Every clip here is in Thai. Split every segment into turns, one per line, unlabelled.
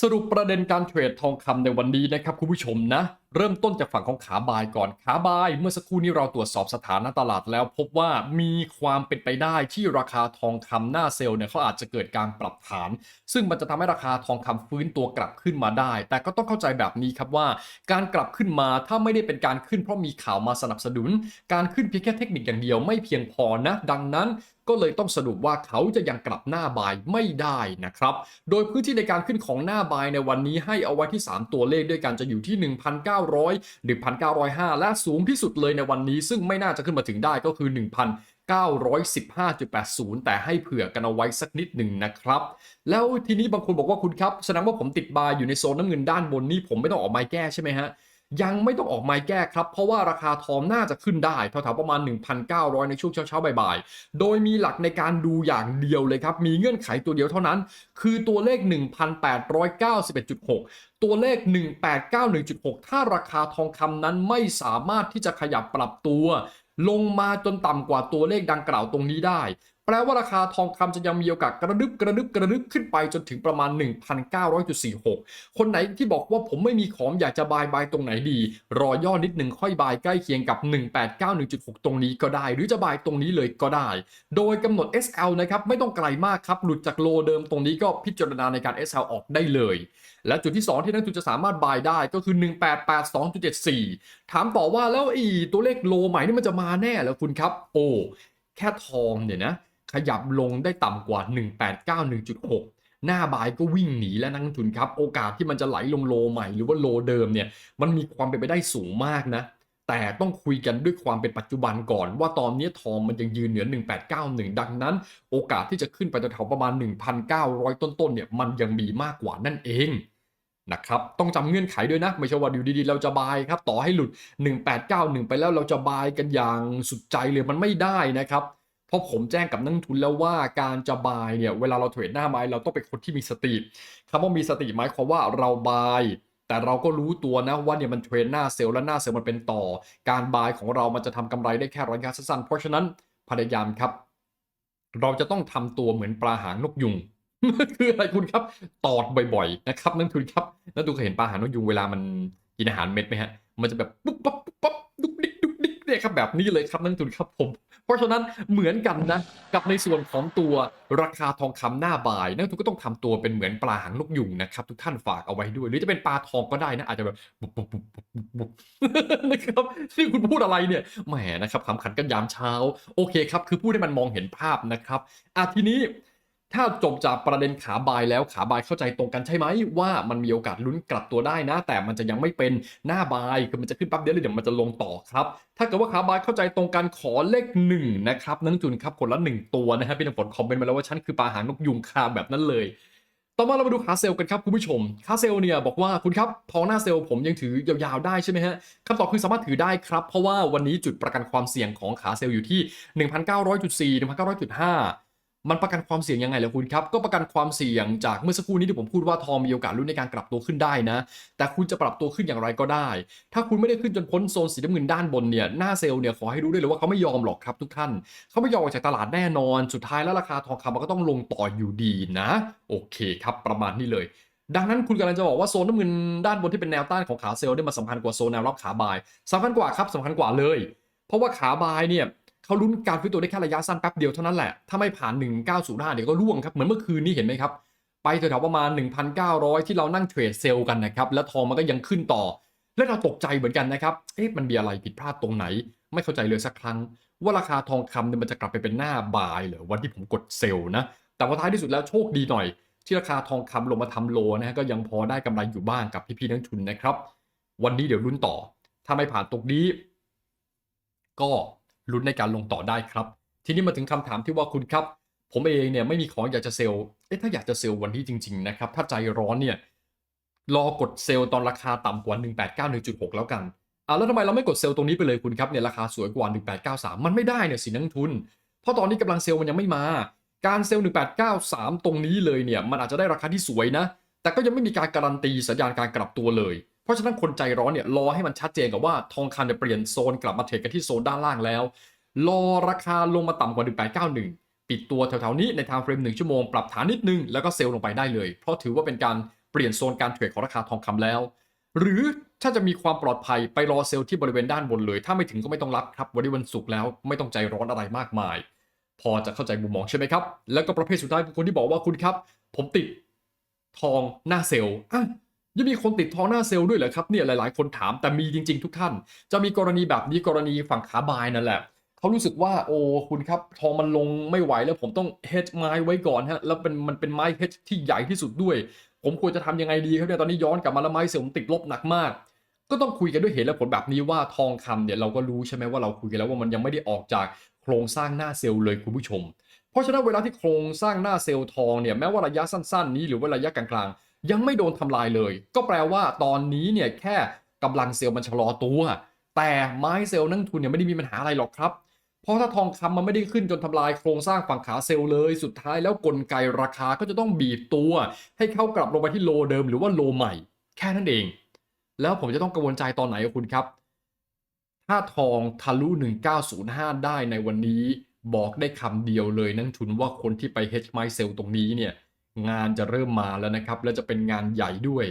สรุปประเด็นการเทรดทองคำในวันนี้นะครับคุณผู้ชมนะ เริ่มต้นจากฝั่งของขาบายก่อนขาบายเมื่อสักครู่นี้เราตรวจสอบสถานะตลาดแล้วพบว่ามีความเป็นไปได้ที่ราคาทองคำหน้าเซลล์เนี่ยเขาอาจจะเกิดการปรับฐาน ซึ่งมันจะทำให้ราคาทองคำฟื้นตัวกลับขึ้นมาได้ แต่ก็ต้องเข้าใจแบบนี้ครับว่า การกลับขึ้นมาถ้าไม่ได้เป็นการขึ้นเพราะมีข่าวมาสนับสนุน การขึ้นเพียงแค่เทคนิคอย่างเดียวไม่เพียงพอนะดังนั้นก็เลยต้องสรุปว่าเขาจะยังกลับหน้าบายไม่ได้นะครับ โดยพื้นที่ในการขึ้นของหน้าบายในวันนี้ให้เอาไว้ที่ 3 ตัวเลขด้วยกันจะอยู่ที่1,900 1,905 และสูงที่สุดเลยในวันนี้ ซึ่งไม่น่าจะขึ้นมาถึงได้ก็คือ 1,915.80 แต่ให้เผื่อกันเอาไว้สักนิดหนึ่งนะครับ แล้วทีนี้บางคนบอกว่าคุณครับแสดงว่าผมติดบายอยู่ในโซนน้ำเงินด้านบนนี่ผมไม่ต้องออกไม้แก้ใช่ไหมฮะ ยังไม่ต้องออกไม้แก้ครับ เพราะว่าราคาทองน่าจะขึ้นได้แถวๆประมาณ 1,900 ในช่วงเช้าๆบ่ายๆ โดยมีหลักในการดูอย่างเดียวเลยครับ มีเงื่อนไขตัวเดียวเท่านั้น คือตัวเลข 1,891.6 ตัวเลข 1891.6 ถ้าราคาทองคำนั้นไม่สามารถที่จะขยับปรับตัวลงมาจนต่ำกว่าตัวเลขดังกล่าวตรงนี้ได้ แปลว่าราคาทองคำจะยังมีโอกาสกระดึบกระดึบกระดึบขึ้นไปจนถึงประมาณ 1,900.46 คนไหนที่บอกว่าผมไม่มีของอยากจะบายบายตรงไหนดี รอย่อนิดหนึ่งค่อยบายใกล้เคียงกับ 1891.6 ตรงนี้ก็ได้ หรือจะบายตรงนี้เลยก็ได้ โดยกำหนด SL นะครับไม่ต้องไกลมากครับหลุดจากโลเดิมตรงนี้ก็พิจารณาในการ SL ออกได้เลย และจุดที่ 2 ที่นักทุนจะสามารถบายได้ก็คือ 1882.74 ถามต่อว่าแล้วอีตัวเลขโลใหม่นี่มันจะมาแน่เหรอคุณครับ โอ้แค่ทองเนี่ยนะ ขยับลงได้ต่ำกว่า 1,891.6 หน้าบายก็วิ่งหนีแล้วนักลงทุนครับ โอกาสที่มันจะไหลลงโลใหม่หรือว่าโลเดิมเนี่ยมันมีความเป็นไปได้สูงมากนะแต่ต้องคุยกันด้วยความเป็นปัจจุบันก่อน ว่าตอนนี้ทองมันยังยืนเหนือ 1891 ดังนั้น โอกาสที่จะขึ้นไปแถวประมาณ 1,900 ต้นๆเนี่ยมันยังมีมากกว่านั่นเองนะครับต้องจำเงื่อนไขด้วยนะ ไม่ใช่ว่าอยู่ดีๆ เราจะบายครับ ต่อให้หลุด 1891 ไปแล้วเราจะบายกันอย่างสุดใจเลยมันไม่ได้นะครับเราะผมแจ้งกับนักลงทุนแล้วว่าการจะบายเนี่ยเวลาเราเทรดหน้าไม้เราต้องเป็นคนที่มีสติคำว่ามีสติหมายความว่าเราบายแต่เราก็รู้ตัวนะว่าเนี่ยมันเทรนหน้าเซลล์และหน้าเซลล์มันเป็นต่อ การบายของเรามันจะทำกำไรได้แค่ระยะสั้นๆเพราะฉะนั้นพยายามครับ เราจะต้องทำตัวเหมือนปลาหางนกยุงคืออะไรคุณครับตอดบ่อยๆนะครับนักทุนครับนักทุนเคยเห็นปลาหางนกยุงเวลามันกินอาหารเม็ดไหมฮะมันจะแบบปุ๊บปั๊บปุ๊บปั๊บ เนี่ยครับแบบนี้เลยครับนักทุนครับผม เพราะฉะนั้นเหมือนกันนะกับในส่วนของตัวราคาทองคำหน้าบ่ายนักทุนก็ต้องทำตัวเป็นเหมือนปลาหางนกยุงนะครับทุกท่านฝากเอาไว้ด้วย หรือจะเป็นปลาทองก็ได้นะอาจจะแบบบุบบุบบุบบุบบุบบุบนะครับที่คุณพูดอะไรเนี่ยแหมนะครับขำขันกันยามเช้า โอเคครับ คือพูดให้มันมองเห็นภาพนะครับอะทีนี้ ถ้าจบจากประเด็นขาบายแล้วขาบายเข้าใจตรงกันใช่ไหมว่ามันมีโอกาสลุ้นกลับตัวได้นะ แต่มันจะยังไม่เป็นหน้าบายคือมันจะขึ้นปั๊บเดียวเลยเดี๋ยวมันจะลงต่อครับ ถ้าเกิดว่าขาบายเข้าใจตรงกันขอเลขหนึ่งนะครับนักจุนครับคนละหนึ่งตัวนะฮะพี่น้ำฝนคอมเมนต์มาแล้วว่าฉันคือปลาหางนกยุงคาแบบนั้นเลยต่อมาเรามาดูขาเซลล์กันครับคุณผู้ชมขาเซลล์เนี่ยบอกว่าคุณครับทองหน้าเซลล์ผมยังถือยาวๆได้ใช่ไหมฮะคำตอบคือสามารถถือได้ครับ เพราะว่าวันนี้จุดประกันความเสี่ยงของขาเซลล์อยู่ที่ 1,900.4 1,900.5 มันประกันความเสี่ยงยังไงล่ะคุณครับ ก็ประกันความเสี่ยงจากเมื่อสักครู่นี้ที่ผมพูดว่าทองมีโอกาสลุ้นในการกลับตัวขึ้นได้นะ แต่คุณจะปรับตัวขึ้นอย่างไรก็ได้ ถ้าคุณไม่ได้ขึ้นจนพ้นโซนสีน้ำเงินด้านบนเนี่ยหน้าเซลล์เนี่ยขอให้รู้ด้วยเลยว่าเขาไม่ยอมหรอกครับทุกท่าน เขาไม่ยอมออกจากตลาดแน่นอน สุดท้ายแล้วราคาทองคำมันก็ต้องลงต่ออยู่ดีนะ โอเคครับประมาณนี้เลยดังนั้นคุณกำลังจะบอกว่าโซนน้ำเงินด้านบนที่เป็นแนวต้านของขาเซลล์เนี่ยมันสำคัญกว่าโซนแนวรับขาบายสำคัญกว่าครับสำคัญกว่าเลย เพราะว่าขาบายเนี่ย เขาลุ้นการฟื้นตัวได้แค่ระยะสั้นแป๊บเดียวเท่านั้นแหละ ถ้าไม่ผ่าน 1905 เดี๋ยวก็ร่วงครับ เหมือนเมื่อคืนนี้เห็นไหมครับ ไปแถวๆประมาณ 1,900 ที่เรานั่งเทรดเซลล์กันนะครับ แล้วทองมันก็ยังขึ้นต่อ และเราตกใจเหมือนกันนะครับ เอ๊ะมันมีอะไรผิดพลาดตรงไหน ไม่เข้าใจเลยสักครั้ง ว่าราคาทองคำเนี่ยมันจะกลับไปเป็นหน้าบายเหรอวันที่ผมกดเซลล์นะ แต่ว่าท้ายที่สุดแล้วโชคดีหน่อย ที่ราคาทองคำลงมาทำโลนะฮะก็ยังพอได้กำไรอยู่บ้างกับพี่ๆนักทุนนะครับ วันนี้เดี๋ยวลุ้นต่อ ถ้าไม่ผ่านตรงนี้ ก็ ลุ้นในการลงต่อได้ครับ ทีนี้มาถึงคำถามที่ว่าคุณครับ ผมเองเนี่ยไม่มีของอยากจะเซลล์เอ๊ะถ้าอยากจะเซลล์วันนี้จริง ๆ นะครับ ถ้าใจร้อนเนี่ยรอกดเซลล์ตอนราคาต่ำกว่า 189 1.6แล้วกันอ่าแล้วทำไมเราไม่กดเซลล์ตรงนี้ไปเลยคุณครับเนี่ยราคาสวยกว่า 1893 มันไม่ได้เนี่ยสินักทุน เพราะตอนนี้กำลังเซลล์มันยังไม่มา การเซลล์ 1893 ตรงนี้เลยเนี่ยมันอาจจะได้ราคาที่สวยนะ แต่ก็ยังไม่มีการการันตีสัญญาณการกลับตัวเลย เพราะฉะนั้นคนใจร้อนเนี่ยรอให้มันชัดเจนกับว่าทองคำจะเปลี่ยนโซนกลับมาเทรดกันที่โซนด้านล่างแล้ว รอราคาลงมาต่ำกว่า 1891 ปิดตัวแถวๆนี้ในทม์เฟรม 1 ชั่วโมงปรับฐานนิดนึงแล้วก็เซลล์ลงไปได้เลย เพราะถือว่าเป็นการเปลี่ยนโซนการเทรดของราคาทองคำแล้ว หรือถ้าจะมีความปลอดภัยไปรอเซลล์ที่บริเวณด้านบนเลย ถ้าไม่ถึงก็ไม่ต้องรับครับวันนี้วันศุกร์แล้วไม่ต้องใจร้อนอะไรมากมาย พอจะเข้าใจมุมมองใช่ไหมครับ แล้วก็ประเภทสุดท้ายคือคนที่บอกว่าคุณครับ ผมติดทองหน้าเซลล์ ยังมีคนติดทองหน้าเซลล์ด้วยเหรอครับเนี่ยหลาย ๆ คนถามแต่มีจริง ๆ ทุกท่าน จะมีกรณีแบบนี้กรณีฝั่งขาบายนั่นแหละเขารู้สึกว่าโอ้คุณครับทองมันลงไม่ไหวแล้วผมต้องเฮดไม้ไว้ก่อนฮะแล้วเป็นมันเป็นไม้เฮดที่ใหญ่ที่สุดด้วย ผมควรจะทำยังไงดีครับเนี่ยตอนนี้ย้อนกลับมาแล้วไม้เซลล์ผมติดลบหนักมาก ก็ต้องคุยกันด้วยเหตุและผลแบบนี้ว่าทองคำเนี่ยเราก็รู้ใช่ไหมว่าเราคุยกันแล้วว่ามันยังไม่ได้ออกจากโครงสร้างหน้าเซลล์เลยคุณผู้ชม เพราะฉะนั้นเวลาที่โครงสร้างหน้าเซลล์ทองเนี่ยแม้ว่าระยะสั้น ๆ นี้หรือว่าระยะกลางๆ ยังไม่โดนทำลายเลย ก็แปลว่าตอนนี้เนี่ยแค่กำลังเซลล์มันชะลอตัว แต่ไม้เซลล์นักทุนเนี่ยไม่ได้มีปัญหาอะไรหรอกครับ เพราะถ้าทองคำมันไม่ได้ขึ้นจนทำลายโครงสร้างฝั่งขาเซลล์เลย สุดท้ายแล้วกลไกราคาก็จะต้องบีบตัว ให้เข้ากลับลงไปที่โลเดิมหรือว่าโลใหม่ แค่นั้นเอง แล้วผมจะต้องกังวลใจตอนไหนกับคุณครับถ้าทองทะลุ 1905 ได้ในวันนี้ บอกได้คำเดียวเลยนั่นทุนว่าคนที่ไป hedge my sell ตรงนี้เนี่ย งานจะเริ่มมาแล้วนะครับ และจะเป็นงานใหญ่ด้วย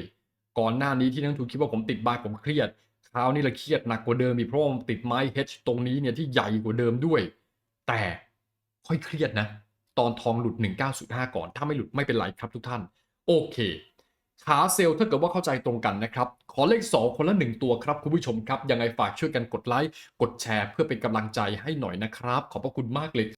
ก่อนหน้านี้ที่นักทุนคิดว่าผมติดบายผมเครียดคราวนี้ละเครียดหนักกว่าเดิมอีกเพราะว่าผมติดไม้ hedge ตรงนี้เนี่ยที่ใหญ่กว่าเดิมด้วย แต่ค่อยเครียดนะ ตอนทองหลุด 1905 ก่อน ถ้าไม่หลุดไม่เป็นไรครับทุกท่าน โอเค ขาเซลถ้าเกิดว่าเข้าใจตรงกันนะครับ ขอเลข 2 คนละ 1 ตัวครับ คุณผู้ชมครับ ยังไงฝากช่วยกันกดไลค์กดแชร์เพื่อเป็นกำลังใจให้หน่อยนะครับ ขอบพระคุณมากเลย